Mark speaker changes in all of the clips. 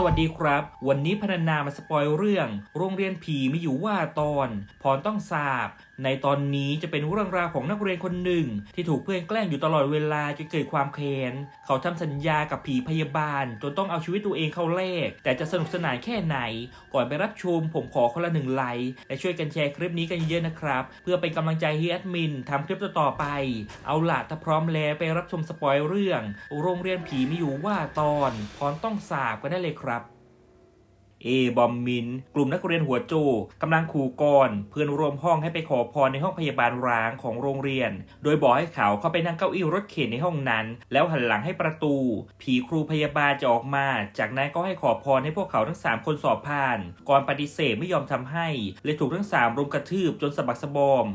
Speaker 1: สวัสดีครับ วันนี้พนันนามาสปอยเรื่อง โรงเรียนผีไม่อยู่ว่าตอน พรต้องสาบ ในตอนนี้จะเป็นเรื่องราวของนักเรียนคนหนึ่ง ที่ถูกเพื่อนแกล้งอยู่ตลอดเวลาจนเกิดความแค้นเขาทำสัญญากับผีพยาบาล จนต้องเอาชีวิตตัวเองเข้าแลกแต่จะสนุกสนานแค่ไหน ก่อนไปรับชม ผมขอคนละหนึ่งไลค์และช่วยกันแชร์คลิปนี้กันเยอะๆนะครับ เพื่อเป็นกำลังใจให้แอดมินทำคลิปต่อๆไป เอาล่ะถ้าพร้อมแล้วไปรับชมสปอยเรื่อง โรงเรียนผีไม่อยู่ว่าตอนพรต้องสาบกันได้เลยครับ เอบอมมิน กลุ่มนักเรียนหัวโจกำลังขู่กรเพื่อนร่วมห้องให้ไปขอพรในห้องพยาบาลร้างของโรงเรียน โดยบอกให้เขาเข้าไปนั่งเก้าอี้รถเข็นในห้องนั้น แล้วหันหลังให้ประตู ผีครูพยาบาลจะออกมา จากนั้นก็ให้ขอพรให้พวกเขาทั้ง 3 คนสอบผ่านก่อนปฏิเสธไม่ยอมทำให้เลยถูกทั้ง3รุมกระทืบจนสะบักสะบอม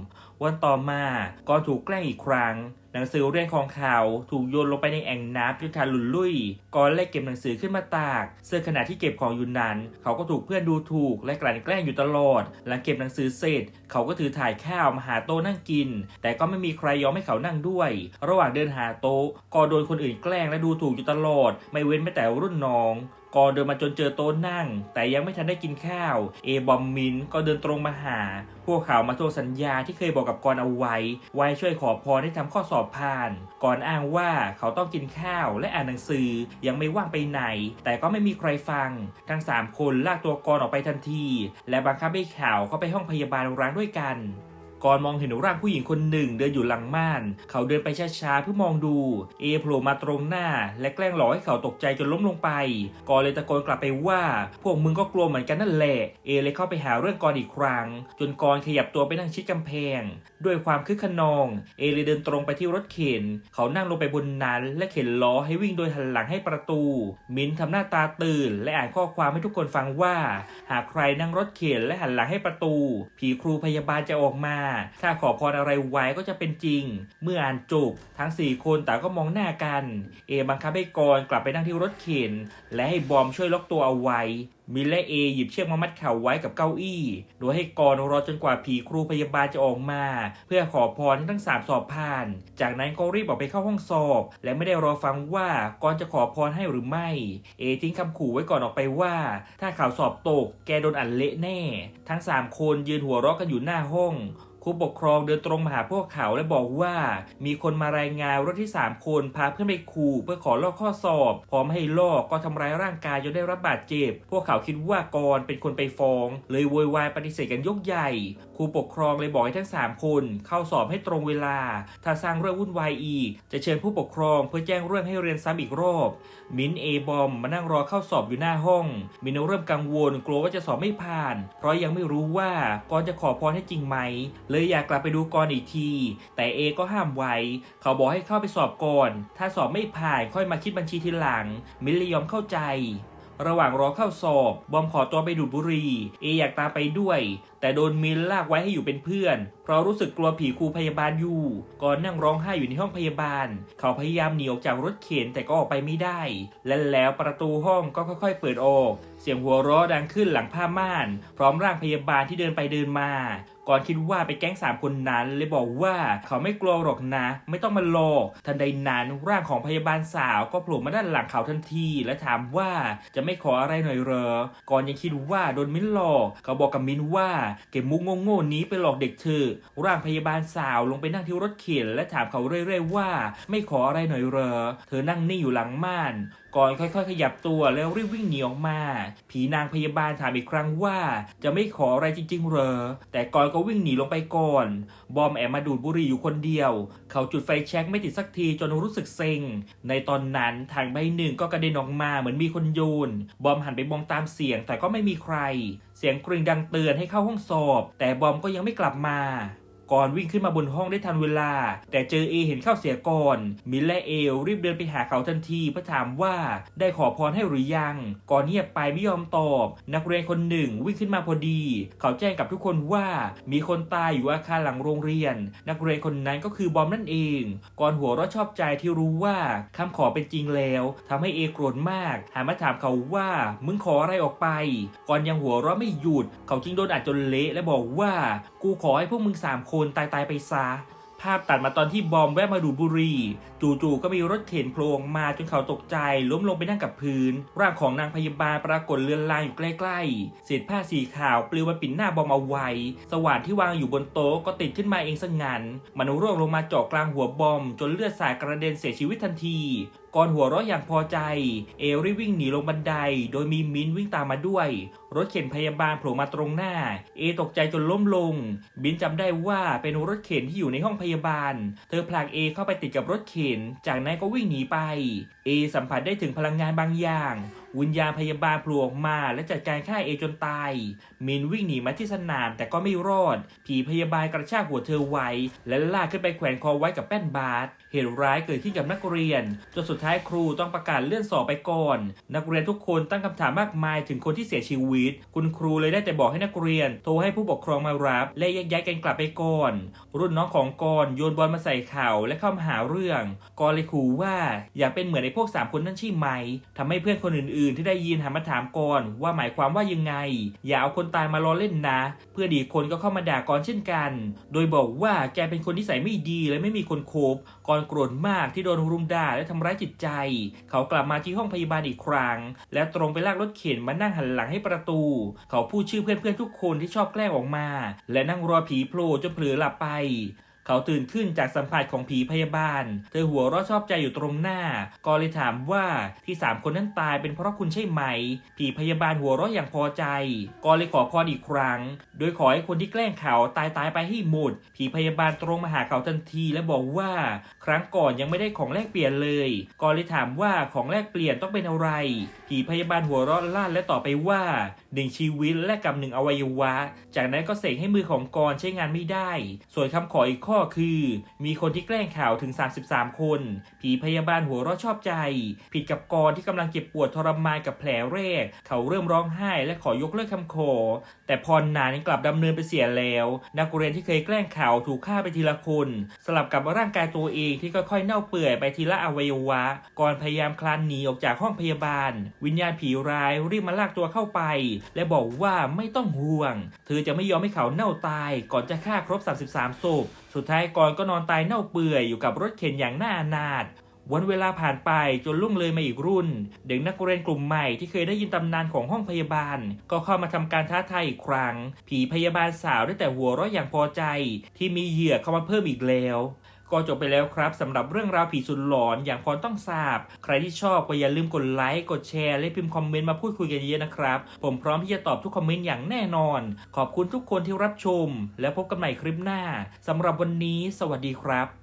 Speaker 1: วันต่อมาก่อนถูกแกล้งอีกครั้ง หนังสือเรียนของเขาถูกโยนลงไปในแอ่งน้ำจนขาดหลุดลุ่ยก่อนเล่เก็บหนังสือขึ้นมาตาก ซึ่งขณะที่เก็บของอยู่นั้น เขาก็ถูกเพื่อนดูถูกและกลั่นแกล้งอยู่ตลอด หลังเก็บหนังสือเสร็จ เขาก็ถือถ่ายข้าวมาหาโต๊ะนั่งกิน แต่ก็ไม่มีใครยอมให้เขานั่งด้วย ระหว่างเดินหาโต๊ะก็โดนคนอื่นแกล้งและดูถูกอยู่ตลอด ไม่เว้นแม้แต่รุ่นน้องก่อนเดินมาจนเจอโต๊ะนั่ง แต่ยังไม่ทันได้กินข้าว เอบอมมินก็เดินตรงมาหา พวกเขามาทวงสัญญาที่เคยบอกกับกรเอาไว้ ไว้ช่วยขอพรให้ทำข้อสอบผ่าน ก่อนอ้างว่าเขาต้องกินข้าวและอ่านหนังสือยังไม่ว่างไปไหน แต่ก็ไม่มีใครฟัง ทั้ง 3 คนลากตัวกรออกไปทันที และบังคับให้ข่าวเข้าไปห้องพยาบาลร้างด้วยกัน ก่อนมองเห็นร่างผู้หญิงคนหนึ่งเดินอยู่หลังม่าน เขาเดินไปช้าๆเพื่อมองดู เอโผล่มาตรงหน้า และแกล้งหลอกให้เขาตกใจจนล้มลงไปก่อนเลยตะโกนกลับไปว่า พวกมึงก็กลัวเหมือนกันนั่นแหละ เอเลยเข้าไปหาเรื่องกรอีกครั้ง จนกรขยับตัวไปนั่งชิดกำแพง ด้วยความคึกขนอง เอเลยเดินตรงไปที่รถเข็น เขานั่งลงไปบนนั้น และเข็นล้อให้วิ่งโดยหันหลังให้ประตู มิ้นทำหน้าตาตื่น และอ่านข้อความให้ทุกคนฟังว่า หากใครนั่งรถเข็นและหันหลังให้ประตู ผีครูพยาบาลจะออกมาถ้าขอพรอะไรไว้ก็จะเป็นจริง เมื่ออ่านจบทั้ง 4 คนต่างก็มองหน้ากัน เอบังคับให้กรกลับไปนั่งที่รถเข็น และให้บอมช่วยล็อกตัวเอาไว้มินและเอหยิบเชือกมามัดเข่าไว้กับเก้าอี้ โดยให้กรรอจนกว่าผีครูพยาบาลจะออกมา เพื่อขอพรให้ทั้งสามสอบผ่าน จากนั้นก็รีบออกไปเข้าห้องสอบ และไม่ได้รอฟังว่ากรจะขอพรให้หรือไม่ เอทิ้งคำขู่ไว้ก่อนออกไปว่า ถ้าเขาวสอบตกแกโดนอันเละแน่ ทั้งสามคนยืนหัวเราะกันอยู่หน้าห้องครูปกครองเดินตรงมาหาพวกเขาและบอกว่ามีคนมารายงานรถที่ 3 คนพาเพื่อนไปขู่เพื่อขอลอกข้อสอบ พร้อมให้ลอกก็ทำร้ายร่างกายจนได้รับบาดเจ็บ พวกเขาาคิดว่ากรเป็นคนไปฟ้อง เลยโวยวายปฏิเสธกันยกใหญ่ ครูปกครองเลยบอกให้ทั้ง 3 คน เข้าสอบให้ตรงเวลา ถ้าสร้างเรื่องวุ่นวายอีก จะเชิญผู้ปกครองเพื่อแจ้งเรื่องให้เรียนซ้ำอีกรอบ มินเอบอมมานั่งรอเข้าสอบอยู่หน้าห้อง มินเริ่มกังวลกลัวว่าจะสอบไม่ผ่าน เพราะยังไม่รู้ว่ากรจะขอพรให้จริงไหม เลยอยากกลับไปดูกรอีกที แต่เอก็ห้ามไว้ เขาบอกให้เข้าไปสอบก่อน ถ้าสอบไม่ผ่านค่อยมาคิดบัญชีทีหลัง มินเลยยอมเข้าใจ ระหว่างรอเข้าสอบ บอมขอตัวไปดูดบุหรี่ เออยากตามไปด้วย แต่โดนมินลากไว้ให้อยู่เป็นเพื่อน เพราะรู้สึกกลัวผีครูพยาบาลอยู่ ก่อนนั่งร้องไห้อยู่ในห้องพยาบาล เขาพยายามหนีออกจากรถเข็นแต่ก็ออกไปไม่ได้ และแล้วประตูห้องก็ค่อยๆ เปิดออก เสียงหัวเราะดังขึ้นหลังผ้าม่าน พร้อมร่างพยาบาลที่เดินไปเดินมา ก่อนคิดว่าไปแก๊งสามคนนั้นเลยบอกว่าเขาไม่กลัวหรอกนะ ไม่ต้องมาหลอกทันใดนั้นร่างของพยาบาลสาวก็โผล่มาด้านหลังเขาทันทีและถามว่าจะไม่ขออะไรหน่อยเหรอ ก่อนยังคิดว่าโดนมิ้นหลอกเขาบอกกับมิ้นว่าเก็บมุกโง่ๆนี้ไปหลอกเด็กเธอร่างพยาบาลสาวลงไปนั่งที่รถเข็นและถามเขาเรื่อยๆว่า ไม่ขออะไรหน่อยเหรอ เธอนั่งนิ่งอยู่หลังม่าน ก่อนค่อยๆ ขยับตัวแล้วรีบวิ่งหนีออกมา ผีนางพยาบาลถามอีกครั้งว่า จะไม่ขออะไรจริง ๆ เหรอ แต่ก่อนก็วิ่งหนีลงไปก่อน บอมแอบมาดูดบุหรี่อยู่คนเดียว เขาจุดไฟแช็กไม่ติดสักทีจนรู้สึกเซ็ง ในตอนนั้นทางใบหนึ่งก็กระเด็นออกมาเหมือนมีคนโยน บอมหันไปมองตามเสียงแต่ก็ไม่มีใคร เสียงกริ่งดังเตือนให้เข้าห้องสอบ แต่บอมก็ยังไม่กลับมา ก่อนวิ่งขึ้นมาบนห้องได้ทันเวลา แต่เจอเอเห็นเข้าเสียก่อน มินและเอลรีบเดินไปหาเขาทันทีเพื่อถามว่าได้ขอพรให้หรือยัง ก่อนเงียบไปไม่ยอมตอบ นักเรียนคนหนึ่งวิ่งขึ้นมาพอดี เขาแจ้งกับทุกคนว่ามีคนตายอยู่อาคารหลังโรงเรียน นักเรียนคนนั้นก็คือบอมนั่นเอง ก่อนหัวเราะชอบใจที่รู้ว่าคำขอเป็นจริงแล้วทำให้เอโกรธมากหันมาถามเขาว่ามึงขออะไรออกไป ก่อนยังหัวเราะไม่หยุด เขาจึงโดนอัดจนเละและบอกว่า กูขอให้พวกมึงสามคนตายตายไปซะภาพตัดมาตอนที่บอมแวะมาดูบุรีจู่ๆก็มีรถเข็นโผล่มาจนเขาตกใจ ล้มลงไปนั่งกับพื้น ร่างของนางพยาบาลปรากฏเลือนลางอยู่ใกล้ๆเศษผ้าสีขาวปลิวมาปิดหน้าบอมเอาไว้ สว่านที่วางอยู่บนโต๊ะก็ติดขึ้นมาเองซะงั้นมันร่วงลงมาเจาะกลางหัวบอม จนเลือดสาดกระเด็นเสียชีวิตทันที ก่อนหัวเราะอย่างพอใจ เอรีวิ่งหนีลงบันได โดยมีมินวิ่งตามมาด้วย รถเข็นพยาบาลโผล่มาตรงหน้า เอตกใจจนล้มลง บินจำได้ว่าเป็นรถเข็นที่อยู่ในห้องพยาบาล เธอผลักเอเข้าไปติดกับรถเข็น จากนั้นก็วิ่งหนีไป เอสัมผัสได้ถึงพลังงานบางอย่าง วิญญาณพยาบาลโผล่ออกมา และจัดการฆ่าเอจนตาย มินวิ่งหนีมาที่สนามแต่ก็ไม่รอด ผีพยาบาลกระชากหัวเธอไว้ และลากขึ้นไปแขวนคอไว้กับแป้นบาสเหตุร้ายเกิดขึ้นกับนักเรียนจนสุดท้ายครูต้องประกาศเลื่อนสอบไปก่อน นักเรียนทุกคนตั้งคำถามมากมายถึงคนที่เสียชีวิต คุณครูเลยได้แต่บอกให้นักเรียน โทรให้ผู้ปกครองมารับ และแยกย้ายกันกลับไปก่อน รุ่นน้องของกรโยนบอลมาใส่เข่าและเข้ามาหาเรื่องกรเลยขู่ว่าอยากเป็นเหมือนไอ้พวกสามคนนั่นใช่ไหมทำให้เพื่อนคนอื่นๆ ที่ได้ยินหันมาถามกรว่าหมายความว่ายังไง อย่าเอาคนตายมาล้อเล่นนะ เพื่อนอีกคนก็เข้ามาด่ากรเช่นกัน โดยบอกว่าแกเป็นคนที่ใส่ไม่ดีและไม่มีคนคบกรโกรธมากที่โดนรุมด่าและทำร้ายจิตใจ เขากลับมาที่ห้องพยาบาลอีกครั้ง และตรงไปลากรถเข็นมานั่งหันหลังให้ประตู เขาพูดชื่อเพื่อนๆทุกคนที่ชอบแกล้งออกมา และนั่งรอผีโผล่จนเผลอหลับไป เขาตื่นขึ้นจากสัมผัสของผีพยาบาล เธอหัวเราะชอบใจอยู่ตรงหน้า ก็เลยถามว่าที่สามคนนั้นตายเป็นเพราะคุณใช่ไหม ผีพยาบาลหัวเราะอย่างพอใจ ก็เลยขอพรอีกครั้ง โดยขอให้คนที่แกล้งเขาตายตายไปให้หมด ผีพยาบาลตรงมาหาเขาทันทีและบอกว่า ครั้งก่อนยังไม่ได้ของแลกเปลี่ยนเลย ก็เลยถามว่าของแลกเปลี่ยนต้องเป็นอะไร ผีพยาบาลหัวเราะล่านและตอบไปว่าหนึ่งชีวิตแลกกับหนึ่งอวัยวะ จากนั้นก็เสกให้มือของกรใช้งานไม่ได้ ส่วนคำขออีกข้อคือ มีคนที่แกล้งข่าวถึง 33 คน ผีพยาบาลหัวเราะชอบใจ ผิดกับกรที่กำลังเจ็บปวดทรมานกับแผลแรก เขาเริ่มร้องไห้และขอยกเลิกคำขอ แต่พรนานกลับดำเนินไปเสียแล้ว นักเรียนที่เคยแกล้งข่าวถูกฆ่าไปทีละคน สลับกับร่างกายตัวเองที่ค่อยๆเน่าเปื่อยไปทีละอวัยวะ ก่อนพยายามคลานหนีออกจากห้องพยาบาล วิญญาณผีร้ายรีบมาลากตัวเข้าไป และบอกว่าไม่ต้องห่วง เธอจะไม่ยอมให้เขาเน่าตายก่อนจะฆ่าครบ 33ศพ สุดท้ายกอนก็นอนตายเน่าเปื่อยอยู่กับรถเข็นอย่างน่าอนาถวันเวลาผ่านไปจนล่วงเลยมาอีกรุ่น เด็กนักเรียนกลุ่มใหม่ที่เคยได้ยินตำนานของห้องพยาบาล ก็เข้ามาทำการท้าทายอีกครั้ง ผีพยาบาลสาวได้แต่หัวเราะอย่างพอใจ ที่มีเหยื่อเข้ามาเพิ่มอีกแล้ว ก็จบไปแล้วครับสำหรับเรื่องราวผีสุดหลอนอย่างพรต้องทราบ ใครที่ชอบก็อย่าลืมกดไลค์กดแชร์และพิมพ์คอมเมนต์มาพูดคุยกันเยอะนะครับ ผมพร้อมที่จะตอบทุกคอมเมนต์อย่างแน่นอน ขอบคุณทุกคนที่รับชม และพบกันใหม่คลิปหน้าสำหรับวันนี้ สวัสดีครับ